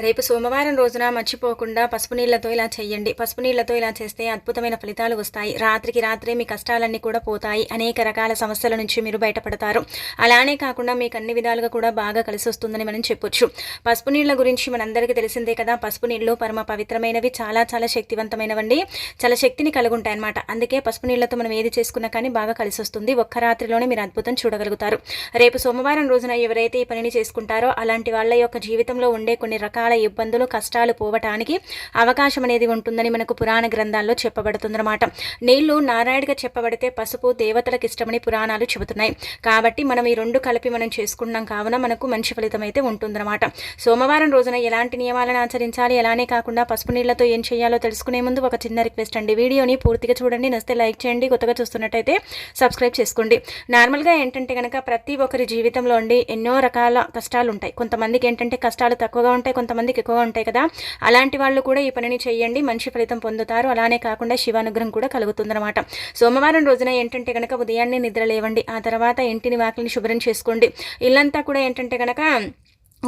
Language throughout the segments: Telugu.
రేపు సోమవారం రోజున మర్చిపోకుండా పసుపు నీళ్ళతో ఇలా చేయండి. పసుపు నీళ్ళతో ఇలా చేస్తే అద్భుతమైన ఫలితాలు వస్తాయి. రాత్రికి రాత్రే మీ కష్టాలన్నీ కూడా పోతాయి. అనేక రకాల సమస్యల నుంచి మీరు బయటపడతారు. అలానే కాకుండా మీకు అన్ని విధాలుగా కూడా బాగా కలిసి వస్తుందని మనం చెప్పొచ్చు. పసుపు నీళ్ళ గురించి మనందరికీ తెలిసిందే కదా. పసుపు నీళ్ళు పరమ పవిత్రమైనవి చాలా చాలా శక్తివంతమైనవండి. చాలా శక్తిని కలిగి ఉంటాయి అనమాట అందుకే పసుపు నీళ్ళతో మనం ఏది చేసుకున్నా కానీ బాగా కలిసి వస్తుంది. ఒక్క రాత్రిలోనే మీరు అద్భుతం చూడగలుగుతారు. రేపు సోమవారం రోజున ఎవరైతే ఈ పనిని చేసుకుంటారో అలాంటి వాళ్ళ యొక్క జీవితంలో ఉండే కొన్ని రకాల ఇబ్బందులు కష్టాలు పోవటానికి అవకాశం అనేది ఉంటుందని మనకు పురాణ గ్రంథాల్లో చెప్పబడుతుందన్నమాట. నీళ్ళు నారాయణగా చెప్పబడితే పసుపు దేవతలకు ఇష్టమని పురాణాలు చెబుతున్నాయి. కాబట్టి మనం ఈ రెండు కలిపి మనం చేసుకున్నాం కావున మనకు మంచి ఫలితం అయితే ఉంటుందన్నమాట. సోమవారం రోజున ఎలాంటి నియమాలను ఆచరించాలి? ఎలానే కాకుండా పసుపు నీళ్ళతో ఏం చేయాలో తెలుసుకునే ముందు ఒక చిన్న రిక్వెస్ట్ అండి. వీడియోని పూర్తిగా చూడండి. నస్తే లైక్ చేయండి. కొత్తగా చూస్తున్నట్టయితే సబ్స్క్రైబ్ చేసుకోండి. నార్మల్గా ఏంటంటే కనుక ప్రతి ఒక్కరి జీవితంలో ఉండి ఎన్నో రకాల కష్టాలు ఉంటాయి కొంతమందికి ఏంటంటే కష్టాలు తక్కువగా ఉంటాయి కొంత కొంతమందికి ఎక్కువగా ఉంటాయి కదా. అలాంటి వాళ్ళు కూడా ఈ పనిని చేయండి మంచి ఫలితం పొందుతారు. అలానే కాకుండా శివానుగ్రహం కూడా కలుగుతుందన్నమాట. సోమవారం రోజున ఏంటంటే కనుక ఉదయాన్నే నిద్ర లేవండి ఆ తర్వాత ఇంటిని వాకిలిని శుభ్రం చేసుకోండి. ఇల్లంతా కూడా ఏంటంటే కనుక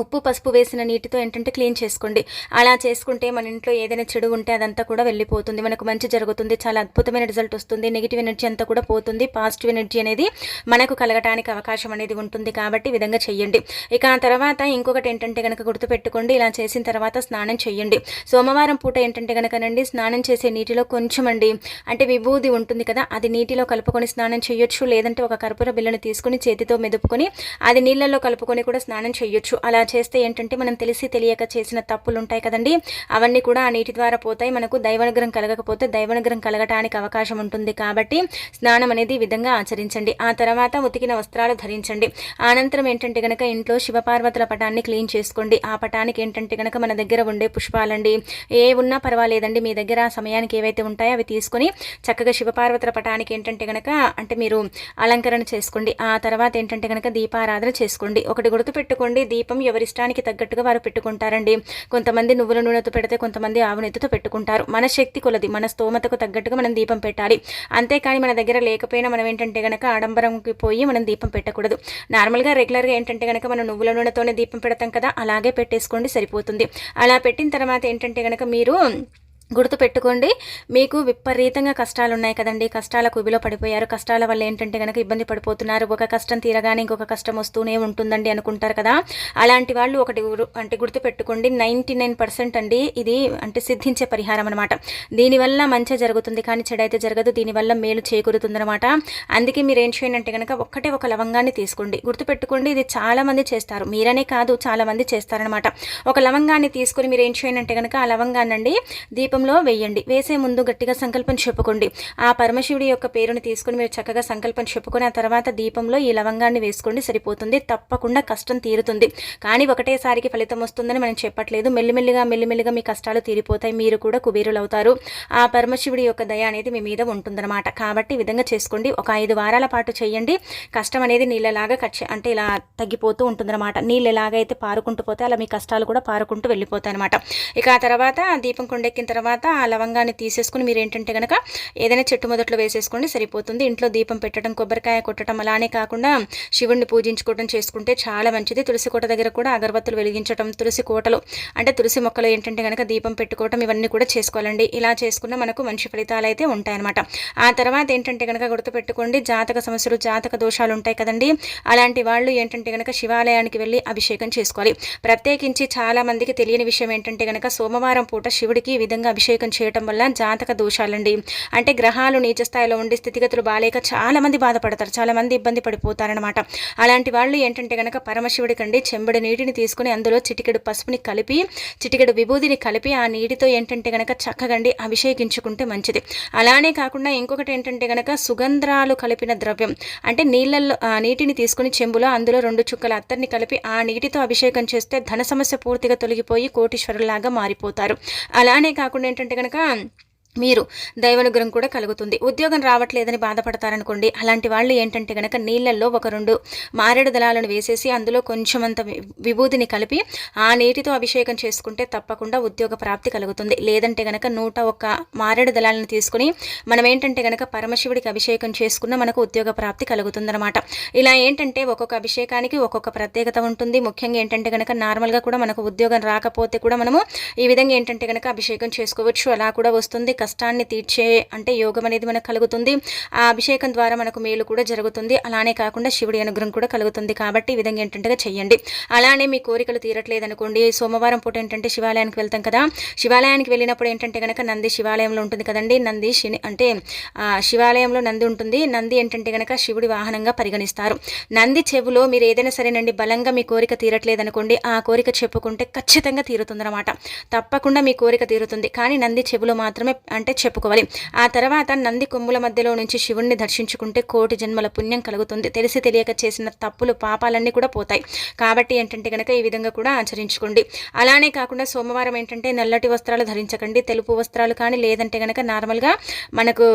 ఉప్పు పసుపు వేసిన నీటితో ఏంటంటే క్లీన్ చేసుకోండి. అలా చేసుకుంటే మన ఇంట్లో ఏదైనా చెడు ఉంటే అదంతా కూడా వెళ్ళిపోతుంది. మనకు మంచి జరుగుతుంది చాలా అద్భుతమైన రిజల్ట్ వస్తుంది. నెగిటివ్ ఎనర్జీ అంతా కూడా పోతుంది. పాజిటివ్ ఎనర్జీ అనేది మనకు కలగటానికి అవకాశం అనేది ఉంటుంది కాబట్టి విధంగా చెయ్యండి. ఇక ఆ తర్వాత ఇంకొకటి ఏంటంటే కనుక గుర్తుపెట్టుకోండి. ఇలా చేసిన తర్వాత స్నానం చేయండి సోమవారం పూట ఏంటంటే కనుకనండి స్నానం చేసే నీటిలో కొంచెం అండి అంటే విభూది ఉంటుంది కదా అది నీటిలో కలుపుకొని స్నానం చేయొచ్చు లేదంటే ఒక కర్పూర బిల్లను తీసుకుని చేతితో మెదుపుకొని అది నీళ్ళల్లో కలుపుకొని కూడా స్నానం చేయొచ్చు అలా చేస్తే ఏంటంటే మనం తెలిసి తెలియక చేసిన తప్పులు ఉంటాయి కదండి. అవన్నీ కూడా ఆ నీటి ద్వారా పోతాయి. మనకు దైవనుగ్రహం కలగకపోతే దైవనుగ్రహం కలగటానికి అవకాశం ఉంటుంది కాబట్టి స్నానం అనేది విధంగా ఆచరించండి. ఆ తర్వాత ఉతికిన వస్త్రాలు ధరించండి. అనంతరం ఏంటంటే కనుక ఇంట్లో శివపార్వతుల పటాన్ని క్లీన్ చేసుకోండి. ఆ పటానికి ఏంటంటే కనుక మన దగ్గర ఉండే పుష్పాలండి. ఏ ఉన్నా పర్వాలేదండి. మీ దగ్గర ఆ సమయానికి ఏవైతే ఉంటాయో అవి తీసుకొని చక్కగా శివపార్వతుల పటానికి ఏంటంటే కనుక అంటే మీరు అలంకరణ చేసుకోండి. ఆ తర్వాత ఏంటంటే కనుక దీపారాధన చేసుకోండి. ఒకటి గుర్తుపెట్టుకోండి. దీపం ఎవరిష్టానికి తగ్గట్టుగా వారు పెట్టుకుంటారండి. కొంతమంది నువ్వుల నూనెతో పెడితే కొంతమంది ఆవు నెత్తితో పెట్టుకుంటారు. మన శక్తి కొలది మన స్తోమతకు తగ్గట్టుగా మనం దీపం పెట్టాలి. అంతేకాని మన దగ్గర లేకపోయినా మనం ఏంటంటే కనుక ఆడంబరంకి పోయి మనం దీపం పెట్టకూడదు. నార్మల్గా రెగ్యులర్గా ఏంటంటే కనుక మనం నువ్వుల నూనెతోనే దీపం పెడతాం కదా అలాగే పెట్టేసుకోండి సరిపోతుంది. అలా పెట్టిన తర్వాత ఏంటంటే కనుక మీరు గుర్తుపెట్టుకోండి మీకు విపరీతంగా కష్టాలు ఉన్నాయి కదండి. కష్టాల కుబిలో పడిపోయారు. కష్టాల వల్ల ఏంటంటే కనుక ఇబ్బంది పడిపోతున్నారు. ఒక కష్టం తీరగానే ఇంకొక కష్టం వస్తూనే ఉంటుందండి అనుకుంటారు కదా. అలాంటి వాళ్ళు ఒకటి అంటే గుర్తుపెట్టుకోండి నైంటీ నైన్ పర్సెంట్ అండి ఇది అంటే సిద్ధించే పరిహారం అనమాట దీనివల్ల మంచి జరుగుతుంది కానీ చెడైతే జరగదు దీనివల్ల మేలు చేకూరుతుందనమాట అందుకే మీరు ఏం చేయండి అంటే కనుక ఒక్కటే ఒక లవంగాన్ని తీసుకోండి. గుర్తుపెట్టుకోండి ఇది చాలామంది చేస్తారు. మీరనే కాదు చాలామంది చేస్తారనమాట ఒక లవంగాన్ని తీసుకొని మీరు ఏం చేయండి అంటే కనుక ఆ లవంగాన్ని అండి దీపంలో వేయండి. వేసే ముందు గట్టిగా సంకల్పం చెప్పుకోండి. ఆ పరమశివుడి యొక్క పేరుని తీసుకొని మీరు చక్కగా సంకల్పం చెప్పుకొని ఆ తర్వాత దీపంలో ఈ లవంగాన్ని వేసుకోండి సరిపోతుంది. తప్పకుండా కష్టం తీరుతుంది. కానీ ఒకటేసారికి ఫలితం వస్తుందని మనం చెప్పట్లేదు. మెల్లిమెల్లిగా మెల్లిమెల్లిగా మీ కష్టాలు తీరిపోతాయి. మీరు కూడా కుబేరులు అవుతారు ఆ పరమశివుడి యొక్క దయ అనేది మీ మీద ఉంటుందన్నమాట. కాబట్టి ఈ విధంగా చేసుకోండి. ఒక ఐదు వారాల పాటు చేయండి. కష్టం అనేది నీళ్ళలాగా కట్ అంటే ఇలా తగ్గిపోతూ ఉంటుందన్నమాట. నీళ్ళు ఎలాగైతే పారుకుంటూ పోతే అలా మీ కష్టాలు కూడా పారుకుంటూ వెళ్ళిపోతాయి అనమాట ఇక ఆ తర్వాత దీపం కొండెక్కిన తర్వాత తర్వాత ఆ లవంగాన్ని తీసేసుకుని మీరు ఏంటంటే కనుక ఏదైనా చెట్టు మొదట్లో వేసేసుకోండి సరిపోతుంది. ఇంట్లో దీపం పెట్టడం కొబ్బరికాయ కొట్టడం అలానే కాకుండా శివుణ్ణి పూజించుకోవడం చేసుకుంటే చాలా మంచిది. తులసి కోట దగ్గర కూడా అగరబత్తులు వెలిగించడం తులసి కోటలు అంటే తులసి మొక్కలు ఏంటంటే కనుక దీపం పెట్టుకోవటం ఇవన్నీ కూడా చేసుకోవాలండి. ఇలా చేసుకున్న మనకు మంచి ఫలితాలు అయితే ఉంటాయన్నమాట. ఆ తర్వాత ఏంటంటే కనుక గుర్తుపెట్టుకోండి జాతక సమస్యలు జాతక దోషాలు ఉంటాయి కదండి. అలాంటి వాళ్ళు ఏంటంటే కనుక శివాలయానికి వెళ్ళి అభిషేకం చేసుకోవాలి. ప్రత్యేకించి చాలా మందికి తెలియని విషయం ఏంటంటే కనుక సోమవారం పూట శివుడికి ఈ విధంగా అభిషేకం చేయటం వల్ల జాతక దోషాలండి. అంటే గ్రహాలు నీచ స్థాయిలో ఉండి స్థితిగతులు బాగాలేక చాలామంది బాధపడతారు. చాలామంది ఇబ్బంది పడిపోతారనమాట అలాంటి వాళ్ళు ఏంటంటే కనుక పరమశివుడి కండి చెంబడి నీటిని తీసుకుని అందులో చిటికెడు పసుపుని కలిపి చిటికెడు విభూదిని కలిపి ఆ నీటితో ఏంటంటే కనుక చక్కగండి అభిషేకించుకుంటే మంచిది. అలానే కాకుండా ఇంకొకటి ఏంటంటే కనుక సుగంధ్రాలు కలిపిన ద్రవ్యం. అంటే నీళ్ళల్లో ఆ నీటిని తీసుకుని చెంబులో అందులో రెండు చుక్కల అత్తర్ని కలిపి ఆ నీటితో అభిషేకం చేస్తే ధన సమస్య పూర్తిగా తొలగిపోయి కోటీశ్వరులాగా మారిపోతారు. అలానే కాకుండా ఏంటంటే కనుక మీరు దైవానుగ్రహం కూడా కలుగుతుంది. ఉద్యోగం రావట్లేదని బాధపడతారనుకోండి అలాంటి వాళ్ళు ఏంటంటే కనుక నీళ్ళల్లో ఒక రెండు మారేడు దళాలను వేసేసి అందులో కొంచెమంత విభూతిని కలిపి ఆ నీటితో అభిషేకం చేసుకుంటే తప్పకుండా ఉద్యోగ ప్రాప్తి కలుగుతుంది. లేదంటే గనక నూట ఒక్క మారేడు దళాలను తీసుకుని మనం ఏంటంటే గనక పరమశివుడికి అభిషేకం చేసుకున్న మనకు ఉద్యోగ ప్రాప్తి కలుగుతుందన్నమాట. ఇలా ఏంటంటే ఒక్కొక్క అభిషేకానికి ఒక్కొక్క ప్రత్యేకత ఉంటుంది. ముఖ్యంగా ఏంటంటే కనుక నార్మల్గా కూడా మనకు ఉద్యోగం రాకపోతే కూడా మనము ఈ విధంగా ఏంటంటే కనుక అభిషేకం చేసుకోవచ్చు. అలా కూడా వస్తుంది. కష్టాన్ని తీర్చే అంటే యోగం అనేది మనకు కలుగుతుంది. ఆ అభిషేకం ద్వారా మనకు మేలు కూడా జరుగుతుంది. అలానే కాకుండా శివుడి అనుగ్రహం కూడా కలుగుతుంది. కాబట్టి ఈ విధంగా ఏంటంటే చెయ్యండి. అలానే మీ కోరికలు తీరట్లేదు అనుకోండి సోమవారం పూట ఏంటంటే శివాలయానికి వెళ్తాం కదా. శివాలయానికి వెళ్ళినప్పుడు ఏంటంటే కనుక నంది శివాలయంలో ఉంటుంది కదండి. నంది శని అంటే శివాలయంలో నంది ఉంటుంది. నంది ఏంటంటే కనుక శివుడి వాహనంగా పరిగణిస్తారు. నంది చెవులో మీరు ఏదైనా సరేనండి బలంగా మీ కోరిక తీరట్లేదు అనుకోండి ఆ కోరిక చెప్పుకుంటే ఖచ్చితంగా తీరుతుందన్నమాట. తప్పకుండా మీ కోరిక తీరుతుంది. కానీ నంది చెవులో మాత్రమే అంటే చెప్పుకోవాలి. ఆ తర్వాత నంది కొమ్ముల మధ్యలో నుంచి శివుణ్ణి దర్శించుకుంటే కోటి జన్మల పుణ్యం కలుగుతుంది. తెలిసి తెలియక చేసిన తప్పులు పాపాలన్నీ కూడా పోతాయి. కాబట్టి ఏంటంటే కనుక ఈ విధంగా కూడా ఆచరించుకోండి. అలానే కాకుండా సోమవారం ఏంటంటే నల్లటి వస్త్రాలు ధరించకండి. తెలుపు వస్త్రాలు కానీ లేదంటే కనుక నార్మల్గా మనకు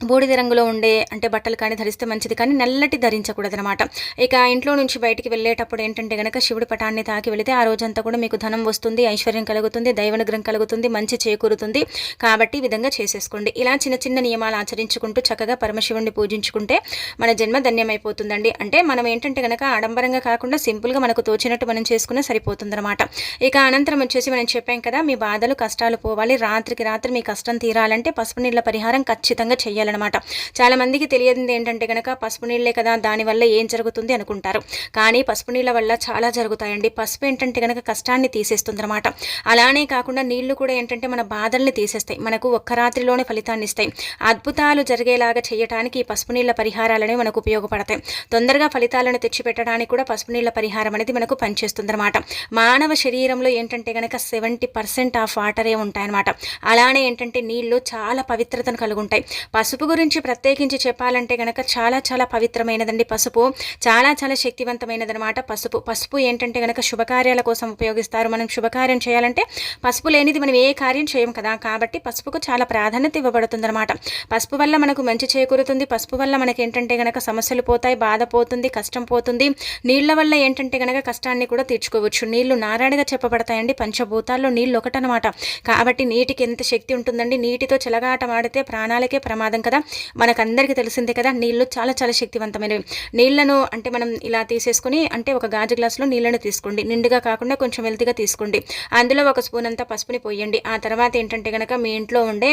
బూడిద రంగులో ఉండే అంటే బట్టలు కానీ ధరిస్తే మంచిది కానీ నల్లటి ధరించకూడదనమాట ఇక ఇంట్లో నుంచి బయటికి వెళ్ళేటప్పుడు ఏంటంటే కనుక శివుడి పటాన్ని తాకి వెళితే ఆ రోజంతా కూడా మీకు ధనం వస్తుంది ఐశ్వర్యం కలుగుతుంది దైవనుగ్రహం కలుగుతుంది మంచి చేకూరుతుంది. కాబట్టి ఈ విధంగా చేసేసుకోండి. ఇలా చిన్న చిన్న నియమాలు ఆచరించుకుంటూ చక్కగా పరమశివుడిని పూజించుకుంటే మన జన్మ ధన్యమైపోతుందండి. అంటే మనం ఏంటంటే గనక ఆడంబరంగా కాకుండా సింపుల్గా మనకు తోచినట్టు మనం చేసుకున్న సరిపోతుందనమాట ఇక అనంతరం వచ్చేసి మనం చెప్పాం కదా మీ బాధలు కష్టాలు పోవాలి. రాత్రికి రాత్రి మీ కష్టం తీరాలంటే పసుపు నీళ్ళ పరిహారం ఖచ్చితంగా చేయాలి చేయాలన్నమాట. చాలా మందికి తెలియదు ఏంటంటే కనుక పసుపు నీళ్ళే కదా దానివల్ల ఏం జరుగుతుంది అనుకుంటారు. కానీ పసుపు నీళ్ళ వల్ల చాలా జరుగుతాయండి. పసుపు ఏంటంటే కనుక కష్టాన్ని తీసేస్తుంది అనమాట అలానే కాకుండా నీళ్ళు కూడా ఏంటంటే మన బాధల్ని తీసేస్తాయి. మనకు ఒక్క రాత్రిలోనే ఫలితాన్ని ఇస్తాయి. అద్భుతాలు జరిగేలాగా చేయడానికి ఈ పసుపు నీళ్ళ పరిహారాలనే మనకు ఉపయోగపడతాయి. తొందరగా ఫలితాలను తెచ్చిపెట్టడానికి కూడా పసుపు నీళ్ళ పరిహారం అనేది మనకు పనిచేస్తుందన్నమాట. మానవ శరీరంలో ఏంటంటే కనుక సెవెంటీ పర్సెంట్ ఆఫ్ వాటరే ఉంటాయన్నమాట. అలానే ఏంటంటే నీళ్ళు చాలా పవిత్రతను కలిగి ఉంటాయి పసుపు పసుపు గురించి ప్రత్యేకించి చెప్పాలంటే కనుక చాలా చాలా పవిత్రమైనదండి పసుపు. చాలా చాలా శక్తివంతమైనదనమాట పసుపు. పసుపు ఏంటంటే కనుక శుభకార్యాల కోసం ఉపయోగిస్తారు. మనం శుభకార్యం చేయాలంటే పసుపు లేనిది మనం ఏ కార్యం చేయం కదా. కాబట్టి పసుపుకు చాలా ప్రాధాన్యత ఇవ్వబడుతుందన్నమాట. పసుపు వల్ల మనకు మంచి చేకూరుతుంది. పసుపు వల్ల మనకి ఏంటంటే కనుక సమస్యలు పోతాయి బాధ పోతుంది కష్టం పోతుంది. నీళ్ళ వల్ల ఏంటంటే కనుక కష్టాన్ని కూడా తీర్చుకోవచ్చు. నీళ్ళు నారాయణగా చెప్పబడతాయండి. పంచభూతాల్లో నీళ్ళు ఒకటనమాట కాబట్టి నీటికి ఎంత శక్తి ఉంటుందండి? నీటితో చెలగాట ప్రాణాలకే ప్రమాదం కదా? మనకందరికీ తెలిసిందే కదా నీళ్ళు చాలా చాలా శక్తివంతమైనవి. నీళ్ళను అంటే మనం ఇలా తీసేసుకొని అంటే ఒక గాజు గ్లాసులో నీళ్ళను తీసుకోండి. నిండుగా కాకుండా కొంచెం వెల్తిగా తీసుకోండి. అందులో ఒక స్పూన్ అంతా పసుపుని పోయండి. ఆ తర్వాత ఏంటంటే కనుక మీ ఇంట్లో ఉండే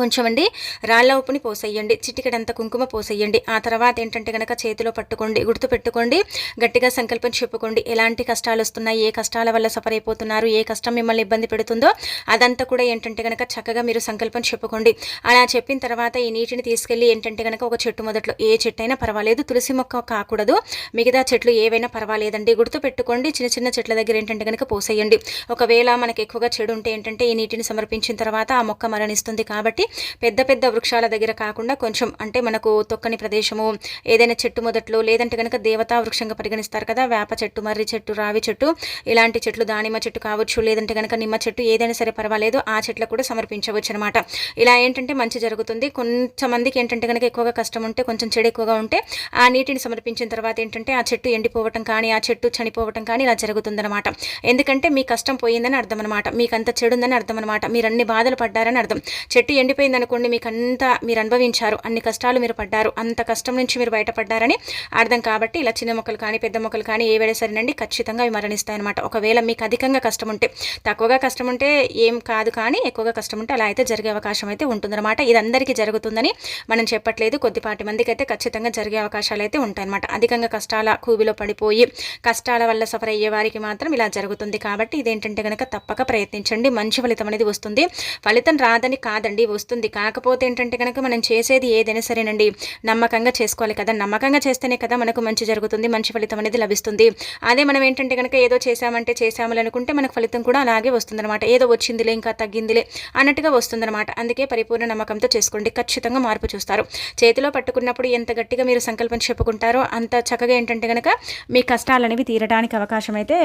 కొంచెం అండి రాళ్ళ ఉప్పుని పోసేయండి చిటికడంత కుంకుమ పోసేయండి. ఆ తర్వాత ఏంటంటే కనుక చేతిలో పట్టుకోండి గుర్తు పెట్టుకోండి గట్టిగా సంకల్పం చెప్పుకోండి. ఎలాంటి కష్టాలు వస్తున్నాయి ఏ కష్టాల వల్ల సఫర్ అయిపోతున్నారు ఏ కష్టం మిమ్మల్ని ఇబ్బంది పెడుతుందో అదంతా కూడా ఏంటంటే కనుక చక్కగా మీరు సంకల్పం చెప్పుకోండి. అలా చెప్పిన తర్వాత ఈ నీటిని తీసుకెళ్ళి ఏంటంటే కనుక ఒక చెట్టు మొదట్లో ఏ చెట్టు అయినా పర్వాలేదు తులసి మొక్క కాకూడదు. మిగతా చెట్లు ఏవైనా పర్వాలేదండి. గుర్తు పెట్టుకోండి చిన్న చిన్న చెట్ల దగ్గర ఏంటంటే కనుక పోసేయండి. ఒకవేళ మనకి ఎక్కువగా చెడు ఉంటే ఏంటంటే ఈ నీటిని సమర్పించిన తర్వాత ఆ మొక్క మరణిస్తుంది కాబట్టి పెద్ద పెద్ద వృక్షాల దగ్గర కాకుండా కొంచెం అంటే మనకు తొక్కని ప్రదేశము ఏదైనా చెట్టు మొదట్లో లేదంటే కనుక దేవతా వృక్షంగా పరిగణిస్తారు కదా వేప చెట్టు మర్రి చెట్టు రావి చెట్టు ఇలాంటి చెట్లు దానిమ్మ చెట్టు కావచ్చు లేదంటే కనుక నిమ్మ చెట్టు ఏదైనా సరే పర్వాలేదు ఆ చెట్లకు కూడా సమర్పించవచ్చు అనమాట ఇలా ఏంటంటే మంచి జరుగుతుంది. కొంతమందికి ఏంటంటే కనుక ఎక్కువగా కష్టం ఉంటే కొంచెం చెడు ఎక్కువగా ఉంటే ఆ నీటిని సమర్పించిన తర్వాత ఏంటంటే ఆ చెట్టు ఎండిపోవటం కానీ ఆ చెట్టు చనిపోవటం కానీ ఇలా జరుగుతుందన్నమాట ఎందుకంటే మీ కష్టం పోయిందని అర్థం అనమాట మీకు అంత చెడుందని అర్థం అనమాట మీరు అన్ని బాధలు పడ్డారని అర్థం. చెట్టు ఎండి అయిపోయింది అనుకోండి మీకు అంతా మీరు అనుభవించారు అన్ని కష్టాలు మీరు పడ్డారు అంత కష్టం నుంచి మీరు బయటపడ్డారని అర్థం కాబట్టి ఇలా చిన్న మొక్కలు కానీ పెద్ద మొక్కలు కానీ ఏ సరేనండి ఖచ్చితంగా అవి మరణిస్తాయి అనమాట ఒకవేళ మీకు అధికంగా కష్టం ఉంటే తక్కువగా కష్టం ఉంటే ఏం కాదు కానీ ఎక్కువగా కష్టం ఉంటే అలా అయితే జరిగే అవకాశం అయితే ఉంటుందన్నమాట. ఇది అందరికీ జరుగుతుందని మనం చెప్పట్లేదు. కొద్దిపాటి మందికి అయితే ఖచ్చితంగా జరిగే అవకాశాలు అయితే ఉంటాయన్నమాట. అధికంగా కష్టాల కూబిలో పడిపోయి కష్టాల వల్ల సఫర్ అయ్యే వారికి మాత్రం ఇలా జరుగుతుంది కాబట్టి ఇదేంటంటే కనుక తప్పక ప్రయత్నించండి. మంచి ఫలితం అనేది వస్తుంది. ఫలితం రాదని కాదండి వస్తుంది. కాకపోతే ఏంటంటే కనుక మనం చేసేది ఏదైనా సరేనండి. నమ్మకంగా చేసుకోవాలి కదా. నమ్మకంగా చేస్తేనే కదా మనకు మంచి జరుగుతుంది మంచి ఫలితం అనేది లభిస్తుంది. అదే మనం ఏంటంటే కనుక ఏదో చేసామంటే చేసామని అనుకుంటే మనకు ఫలితం కూడా అలాగే వస్తుందన్నమాట. ఏదో వచ్చిందిలే ఇంకా తగ్గిందిలే అన్నట్టుగా వస్తుందన్నమాట. అందుకే పరిపూర్ణ నమ్మకంతో చేసుకోండి. ఖచ్చితంగా మార్పు చూస్తారు. చేతిలో పట్టుకున్నప్పుడు ఎంత గట్టిగా మీరు సంకల్పం చెప్పుకుంటారో అంత చక్కగా ఏంటంటే కనుక మీ కష్టాలు అనేవి తీరడానికి అవకాశం అయితే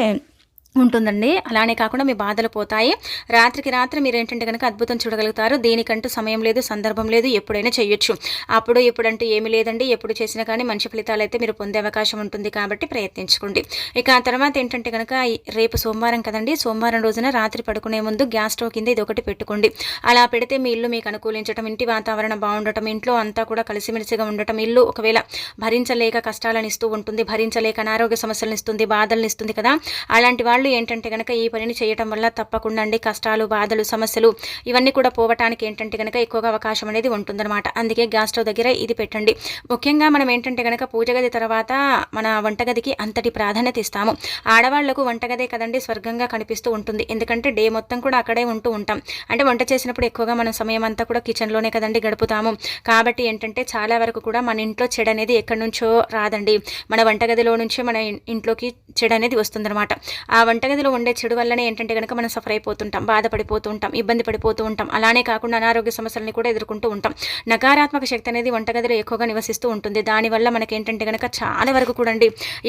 ఉంటుందండి. అలానే కాకుండా మీ బాధలు పోతాయి. రాత్రికి రాత్రి మీరు ఏంటంటే కనుక అద్భుతం చూడగలుగుతారు. దీనికంటూ సమయం లేదు సందర్భం లేదు ఎప్పుడైనా చేయొచ్చు. అప్పుడు ఇప్పుడంటూ ఏమీ లేదండి. ఎప్పుడు చేసినా కానీ మంచి ఫలితాలు అయితే మీరు పొందే అవకాశం ఉంటుంది కాబట్టి ప్రయత్నించుకోండి. ఇక ఆ తర్వాత ఏంటంటే కనుక రేపు సోమవారం కదండి. సోమవారం రోజున రాత్రి పడుకునే ముందు గ్యాస్ స్టవ్ కింద ఇది ఒకటి పెట్టుకోండి. అలా పెడితే మీ ఇల్లు మీకు అనుకూలించడం ఇంటి వాతావరణం బాగుండటం ఇంట్లో అంతా కూడా కలిసిమెలిసిగా ఉండటం ఇల్లు ఒకవేళ భరించలేక కష్టాలను ఇస్తూ ఉంటుంది భరించలేక అనారోగ్య సమస్యలను ఇస్తుంది బాధలను ఇస్తుంది కదా. అలాంటి వాళ్ళు ఏంటంటే కనుక ఈ పనిని చేయటం వల్ల తప్పకుండా అండి కష్టాలు బాధలు సమస్యలు ఇవన్నీ కూడా పోవటానికి ఏంటంటే కనుక ఎక్కువగా అవకాశం అనేది ఉంటుందన్నమాట. అందుకే గ్యాస్ స్టవ్ దగ్గర ఇది పెట్టండి. ముఖ్యంగా మనం ఏంటంటే కనుక పూజ గది తర్వాత మన వంటగదికి అంతటి ప్రాధాన్యత ఇస్తాము. ఆడవాళ్ళకు వంటగదే కదండి స్వర్గంగా కనిపిస్తూ ఉంటుంది. ఎందుకంటే డే మొత్తం కూడా అక్కడే ఉంటూ ఉంటాం. అంటే వంట చేసినప్పుడు ఎక్కువగా మనం సమయం అంతా కూడా కిచెన్లోనే కదండి గడుపుతాము. కాబట్టి ఏంటంటే చాలా వరకు కూడా మన ఇంట్లో చెడు అనేది ఎక్కడి నుంచో రాదండి. మన వంటగదిలో నుంచే మన ఇంట్లోకి చెడు అనేది వస్తుందన్నమాట. ఆ వంటగదిలో ఉండే చెడు వల్లనే ఏంటంటే కనుక మనం సఫర్ అయిపోతుంటాం బాధపడిపోతూ ఉంటాం ఇబ్బంది పడిపోతూ ఉంటాం. అలానే కాకుండా అనారోగ్య సమస్యలని కూడా ఎదుర్కొంటూ ఉంటాం. నకారాత్మక శక్తి అనేది వంటగదిలో ఎక్కువగా నివసిస్తూ ఉంటుంది. దానివల్ల మనకి ఏంటంటే కనుక చాలా వరకు కూడా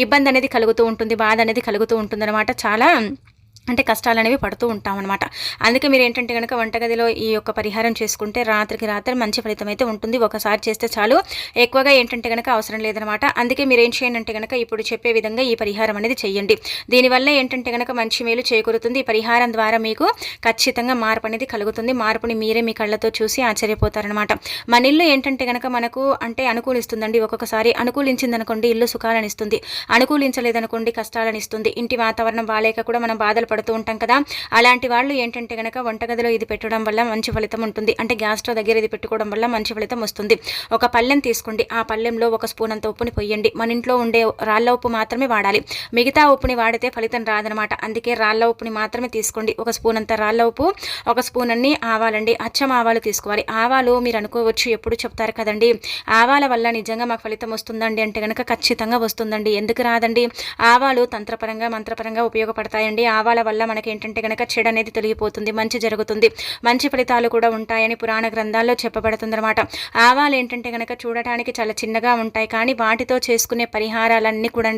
ఇబ్బంది అనేది కలుగుతూ ఉంటుంది బాధ అనేది కలుగుతూ ఉంటుంది చాలా అంటే కష్టాలు అనేవి పడుతూ ఉంటాం అనమాట అందుకే మీరు ఏంటంటే కనుక వంటగదిలో ఈ యొక్క పరిహారం చేసుకుంటే రాత్రికి రాత్రి మంచి ఫలితం అయితే ఉంటుంది. ఒకసారి చేస్తే చాలు. ఎక్కువగా ఏంటంటే కనుక అవసరం లేదనమాట అందుకే మీరు ఏం చేయండి అంటే కనుక ఇప్పుడు చెప్పే విధంగా ఈ పరిహారం అనేది చేయండి. దీనివల్ల ఏంటంటే కనుక మంచి మేలు చేకూరుతుంది. ఈ పరిహారం ద్వారా మీకు ఖచ్చితంగా మార్పు అనేది కలుగుతుంది. మార్పుని మీరే మీ కళ్ళతో చూసి ఆశ్చర్యపోతారనమాట మన ఇల్లు ఏంటంటే కనుక మనకు అంటే అనుకూలిస్తుందండి. ఒక్కొక్కసారి అనుకూలించిందనుకోండి ఇల్లు సుఖాలను ఇస్తుంది అనుకూలించలేదనుకోండి కష్టాలను ఇస్తుంది ఇంటి వాతావరణం బాగాలేక కూడా మనం బాధలు పడుతూ ఉంటాం కదా. అలాంటి వాళ్ళు ఏంటంటే కనుక వంటగదిలో ఇది పెట్టడం వల్ల మంచి ఫలితం ఉంటుంది. అంటే గ్యాస్ స్టవ్ దగ్గర ఇది పెట్టుకోవడం వల్ల మంచి ఫలితం వస్తుంది. ఒక పల్లెం తీసుకోండి. ఆ పల్లెంలో ఒక స్పూన్ అంత ఉప్పుని పొయ్యండి. మన ఇంట్లో ఉండే రాళ్ళ ఉప్పు మాత్రమే వాడాలి. మిగతా ఉప్పుని వాడితే ఫలితం రాదనమాట. అందుకే రాళ్ళ ఉప్పుని మాత్రమే తీసుకోండి. ఒక స్పూన్ అంత రాళ్ళ ఉప్పు ఒక స్పూన్ అన్ని ఆవాలండి. అచ్చం ఆవాలు తీసుకోవాలి. ఆవాలు మీరు అనుకోవచ్చు ఎప్పుడు చెప్తారు కదండి. ఆవాల వల్ల నిజంగా మాకు ఫలితం వస్తుందండి అంటే కనుక ఖచ్చితంగా వస్తుందండి. ఎందుకు రాదండి? ఆవాలు తంత్రపరంగా మంత్రపరంగా ఉపయోగపడతాయండి. ఆవాల వల్ల మనకి ఏంటంటే కనుక చెడు అనేది తొలగిపోతుంది మంచి జరుగుతుంది మంచి ఫలితాలు కూడా ఉంటాయని పురాణ గ్రంథాల్లో చెప్పబడుతుందన్నమాట. ఆవాలు ఏంటంటే కనుక చూడటానికి చాలా చిన్నగా ఉంటాయి కానీ వాటితో చేసుకునే పరిహారాలన్నీ కూడా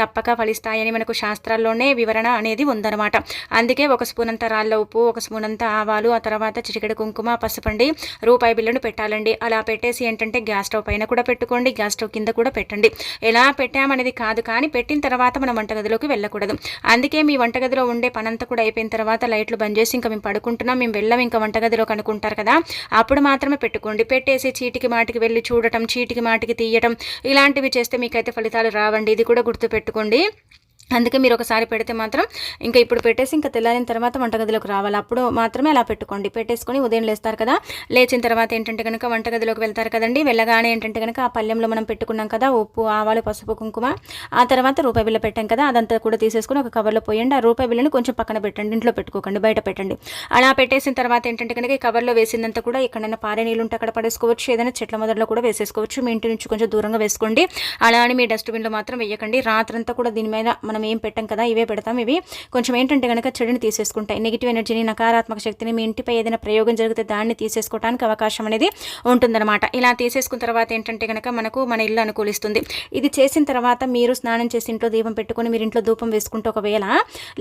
తప్పక ఫలిస్తాయని మనకు శాస్త్రాల్లోనే వివరణ అనేది ఉందన్నమాట. అందుకే ఒక స్పూన్ అంత రాళ్ళ ఉప్పు ఒక స్పూన్ అంత ఆవాలు ఆ తర్వాత చిటికెడు కుంకుమ పసుపండి రూపాయి బిల్లును పెట్టాలండి. అలా పెట్టేసి ఏంటంటే గ్యాస్ స్టవ్ పైన కూడా పెట్టుకోండి గ్యాస్ స్టవ్ కింద కూడా పెట్టండి. ఎలా పెట్టామనేది కాదు కానీ పెట్టిన తర్వాత మనం వంటగదిలోకి వెళ్ళకూడదు. అందుకే మీ వంటగదిలో ఉండే పనంతా కూడా అయిపోయిన తర్వాత లైట్లు బంద్ చేసి ఇంకా మేము పడుకుంటున్నాం. మేము వెళ్ళాం. ఇంకా వంటగదిలో కనుక్కుంటారు కదా. అప్పుడు మాత్రమే పెట్టుకోండి. పెట్టేసి చీటికి మాటికి వెళ్ళి చూడటం చీటికి మాటికి తీయటం ఇలాంటివి చేస్తే మీకైతే ఫలితాలు రావండి. ఇది కూడా గుర్తుపెట్టుకోండి. అందుకే మీరు ఒకసారి పెడితే మాత్రం ఇంకా ఇప్పుడు పెట్టేసి ఇంకా తెల్లారిన తర్వాత వంటగదిలోకి రావాలి. అప్పుడు మాత్రమే అలా పెట్టుకోండి. పెట్టేసుకొని ఉదయం లేస్తారు కదా. లేచిన తర్వాత ఏంటంటే కనుక వంటగదిలోకి వెళ్తారు కదండి. వెళ్ళగానే ఏంటంటే కనుక ఆ పల్లెంలో మనం పెట్టుకున్నాం కదా ఉప్పు ఆవాలు పసుపు కుంకుమ. ఆ తర్వాత రూపాయి బిల్ల పెట్టాం కదా అదంతా కూడా తీసేసుకొని ఒక కవర్లో పోయండి. ఆ రూపాయి బిల్లని కొంచెం పక్కన పెట్టండి. ఇంట్లో పెట్టుకోకండి. బయట పెట్టండి. అలా పెట్టేసిన తర్వాత ఏంటంటే కనుక ఈ కవర్లో వేసిందంతా కూడా ఎక్కడైనా పారే నీళ్ళు ఉంటే అక్కడ పడేసుకోవచ్చు. ఏదైనా చెట్ల మొదట్లో కూడా వేసేసుకోవచ్చు. మీ ఇంటి నుంచి కొంచెం దూరంగా వేసుకోండి. అలా అని మీ డస్ట్బిన్లో మాత్రం వేయకండి. రాత్రంతా కూడా దీని మీద మనం మనం ఏం పెట్టాం కదా ఇవే పెడతాం. ఇవి కొంచెం ఏంటంటే కనుక చెడుని తీసేసుకుంటాయి. నెగిటివ్ ఎనర్జీని నకారాత్మక శక్తిని మీ ఇంటిపై ఏదైనా ప్రయోగం జరిగితే దాన్ని తీసేసుకోవడానికి అవకాశం అనేది ఉంటుందన్నమాట. ఇలా తీసేసుకున్న తర్వాత ఏంటంటే కనుక మనకు మన ఇల్లు అనుకూలిస్తుంది. ఇది చేసిన తర్వాత మీరు స్నానం చేసి ఇంట్లో దీపం పెట్టుకుని మీరు ఇంట్లో ధూపం వేసుకుంటే ఒకవేళ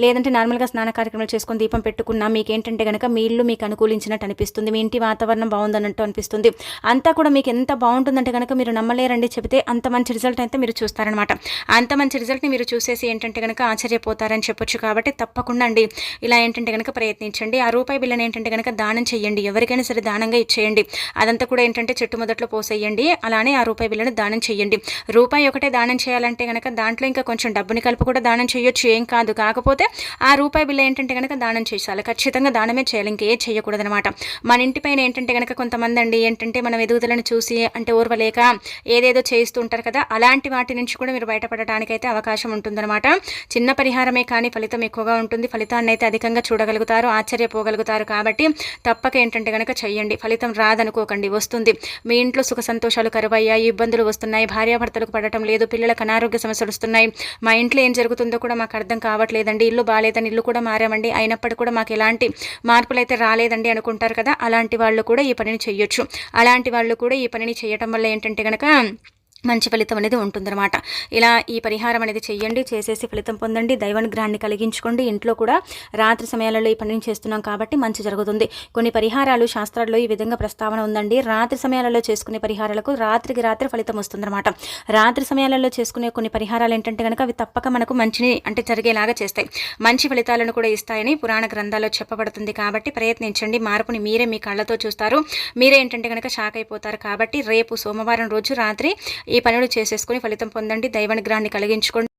లేదంటే నార్మల్గా స్నాన కార్యక్రమాలు చేసుకొని దీపం పెట్టుకున్నా మీకు ఏంటంటే కనుక మీ ఇల్లు మీకు అనుకూలించినట్టు అనిపిస్తుంది. మీ ఇంటి వాతావరణం బాగుందన్నట్టు అనిపిస్తుంది. అంతా కూడా మీకు ఎంత బాగుంటుందంటే కనుక మీరు నమ్మలేరండి చెబితే అంత మంచి రిజల్ట్ అయితే మీరు చూస్తారనమాట అంత మంచి రిజల్ట్ని మీరు చూసేసి ఏంటంటే ఏంటంటే కనుక ఆశ్చర్యపోతారని చెప్పొచ్చు కాబట్టి తప్పకుండా అండి ఇలా ఏంటంటే కనుక ప్రయత్నించండి. ఆ రూపాయి బిల్లని ఏంటంటే కనుక దానం చేయండి ఎవరికైనా సరే దానంగా ఇచ్చేయండి. అదంతా కూడా ఏంటంటే చెట్టు మొదట్లో పోసేయండి. అలానే ఆ రూపాయి బిల్లను దానం చేయండి రూపాయి ఒకటే దానం చేయాలంటే కనుక దాంట్లో ఇంకా కొంచెం డబ్బుని కలిపి కూడా దానం చేయొచ్చు ఏం కాదు. కాకపోతే ఆ రూపాయి బిల్ల ఏంటంటే కనుక దానం చేయాలి ఖచ్చితంగా దానమే చేయాలి. ఇంకే చేయకూడదు అనమాట మన ఇంటి పైన ఏంటంటే కనుక కొంతమంది అండి ఏంటంటే మనం ఎదుగుదలను చూసి అంటే ఓర్వలేక ఏదేదో చేస్తూ ఉంటారు కదా అలాంటి వాటి నుంచి కూడా మీరు బయటపడటానికైతే అవకాశం ఉంటుందన్నమాట చిన్న పరిహారమే కానీ ఫలితం ఎక్కువగా ఉంటుంది. ఫలితాన్ని అయితే అధికంగా చూడగలుగుతారు ఆశ్చర్యపోగలుగుతారు కాబట్టి తప్పక ఏంటంటే కనుక చెయ్యండి. ఫలితం రాదనుకోకండి వస్తుంది. మీ ఇంట్లో సుఖ సంతోషాలు కరువయ్యాయి ఇబ్బందులు వస్తున్నాయి భార్యాభర్తలకు పడటం లేదు పిల్లలకు అనారోగ్య సమస్యలు వస్తున్నాయి. మా ఇంట్లో ఏం జరుగుతుందో కూడా మాకు అర్థం కావట్లేదండి. ఇల్లు బాగాలేదని ఇల్లు కూడా మారామండి. అయినప్పటికీ కూడా మాకు ఎలాంటి మార్పులు అయితే రాలేదండి అనుకుంటారు కదా అలాంటి వాళ్ళు కూడా ఈ పనిని చేయొచ్చు అలాంటి వాళ్ళు కూడా ఈ పనిని చేయటం వల్ల ఏంటంటే కనుక మంచి ఫలితం అనేది ఉంటుందన్నమాట. ఇలా ఈ పరిహారం అనేది చేయండి చేసేసి ఫలితం పొందండి దైవానుగ్రహాన్ని కలిగించుకోండి. ఇంట్లో కూడా రాత్రి సమయాలలో ఈ పనిని చేస్తున్నాం కాబట్టి మంచి జరుగుతుంది. కొన్ని పరిహారాలు శాస్త్రాల్లో ఈ విధంగా ప్రస్తావన ఉందండి. రాత్రి సమయాలలో చేసుకునే పరిహారాలకు రాత్రికి రాత్రి ఫలితం వస్తుందన్నమాట. రాత్రి సమయాలలో చేసుకునే కొన్ని పరిహారాలు ఏంటంటే కనుక అవి తప్పక మనకు మంచిని అంటే జరిగేలాగా చేస్తాయి. మంచి ఫలితాలను కూడా ఇస్తాయని పురాణ గ్రంథాల్లో చెప్పబడుతుంది కాబట్టి ప్రయత్నించండి. మార్పుని మీరే మీ కళ్ళతో చూస్తారు. మీరే ఏంటంటే కనుక షాక్ అయిపోతారు కాబట్టి రేపు సోమవారం రోజు రాత్రి ఈ పనులు చేసేసుకుని ఫలితం పొందండి. దైవానుగ్రహాన్ని కలిగించుకోండి.